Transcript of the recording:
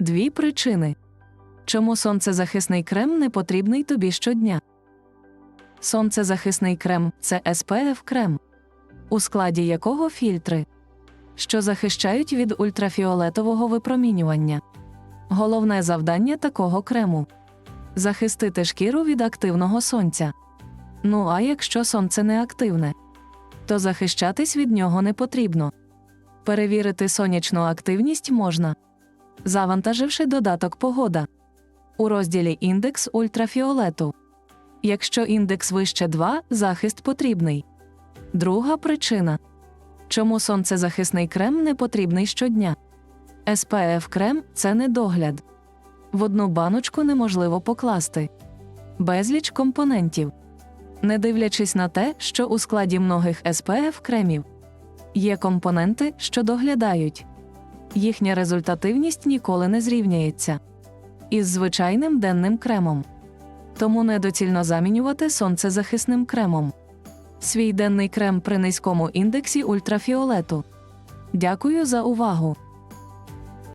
Дві причини. Чому сонцезахисний крем не потрібний тобі щодня? Сонцезахисний крем це SPF крем, у складі якого фільтри, що захищають від ультрафіолетового випромінювання. Головне завдання такого крему захистити шкіру від активного сонця. Ну а якщо сонце не активне, то захищатись від нього не потрібно. Перевірити сонячну активність можна, завантаживши додаток Погода у розділі Індекс ультрафіолету. Якщо індекс вище 2, захист потрібний. Друга причина чому сонцезахисний крем не потрібний щодня. SPF крем це не догляд. В одну баночку неможливо покласти безліч компонентів. Не дивлячись на те, що у складі многих SPF кремів є компоненти, що доглядають. Їхня результативність ніколи не зрівняється із звичайним денним кремом. Тому недоцільно замінювати сонцезахисним кремом. Свій денний крем при низькому індексі ультрафіолету. Дякую за увагу!